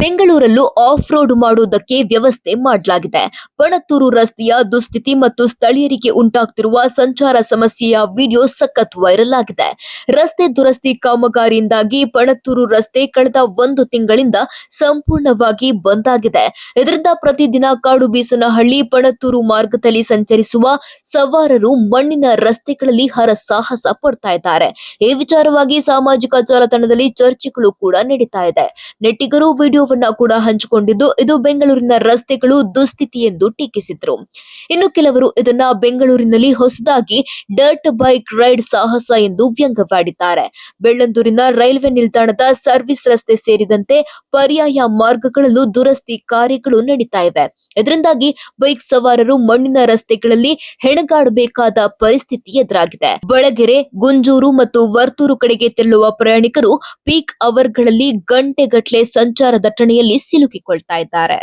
ಬೆಂಗಳೂರಲ್ಲೂ of road ಮಾಡುವುದಕ್ಕೆ ವ್ಯವಸ್ಥೆ ಮಾಡಲಾಗಿದೆ. ಪಣತ್ತೂರು ರಸ್ತೆಯ ದುಸ್ಥಿತಿ ಮತ್ತು ಸ್ಥಳೀಯರಿಗೆ ಉಂಟಾಗ್ತಿರುವ ಸಂಚಾರ ಸಮಸ್ಯೆಯ ವಿಡಿಯೋ ಸಖತ್ ವೈರಲ್ ಆಗಿದೆ. ರಸ್ತೆ ದುರಸ್ತಿ ಕಾಮಗಾರಿಯಿಂದಾಗಿ ಪಣತ್ತೂರು ರಸ್ತೆ ಕಳೆದ ಒಂದು ತಿಂಗಳಿಂದ ಸಂಪೂರ್ಣವಾಗಿ ಬಂದ್ ಆಗಿದೆ. ಇದರಿಂದ ಪ್ರತಿದಿನ ಕಾಡು ಬೀಸನಹಳ್ಳಿ ಪಣತ್ತೂರು ಮಾರ್ಗದಲ್ಲಿ ಸಂಚರಿಸುವ ಸವಾರರು ಮಣ್ಣಿನ ರಸ್ತೆಗಳಲ್ಲಿ ಹರಸಾಹಸ ಪಡ್ತಾ ಇದ್ದಾರೆ. ಈ ವಿಚಾರವಾಗಿ ಸಾಮಾಜಿಕ ಜಾಲತಾಣದಲ್ಲಿ ಚರ್ಚೆಗಳು ಕೂಡ ನಡೀತಾ ಇದೆ. ನೆಟ್ಟಿಗರು ವಿಡಿಯೋವನ್ನ ಕೂಡ ಹಂಚಿಕೊಂಡಿದ್ದು. ಇದು ಬೆಂಗಳೂರಿನ ರಸ್ತೆಗಳು ದುಸ್ಥಿತಿ ಎಂದು ಟೀಕಿಸಿದ್ರು. ಇನ್ನು ಕೆಲವರು ಇದನ್ನ ಬೆಂಗಳೂರಿನಲ್ಲಿ ಹೊಸದಾಗಿ ಡರ್ಟ್ ಬೈಕ್ ರೈಡ್ ಸಾಹಸ ಎಂದು ವ್ಯಂಗ್ಯವಾಡಿದ್ದಾರೆ. ಬೆಳ್ಳಂದೂರಿನ ರೈಲ್ವೆ ನಿಲ್ದಾಣದ ಸರ್ವಿಸ್ ರಸ್ತೆ ಸೇರಿದಂತೆ ಪರ್ಯಾಯ ಮಾರ್ಗಗಳಲ್ಲೂ ದುರಸ್ತಿ ಕಾರ್ಯಗಳು ನಡೀತಾ ಇವೆ. ಇದರಿಂದಾಗಿ ಬೈಕ್ ಸವಾರರು ಮಣ್ಣಿನ ರಸ್ತೆಗಳಲ್ಲಿ ಹೆಣಗಾಡಬೇಕಾದ ಪರಿಸ್ಥಿತಿ ಎದುರಾಗಿದೆ. ಬಳಗೆರೆ ಗುಂಜೂರು ಮತ್ತು ವರ್ತೂರು ಕಡೆಗೆ ತೆರಳುವ ಪ್ರಯಾಣಿಕರು ಪೀಕ್ ಅವರ್ಗಳಲ್ಲಿ ಗಂಟೆಗಟ್ಟಲೆ ಸಂಚಾರ ದಟ್ಟಣೆಯಲ್ಲಿ ಸಿಲುಕಿಕೊಳ್ತಾ ಇದ್ದಾರೆ.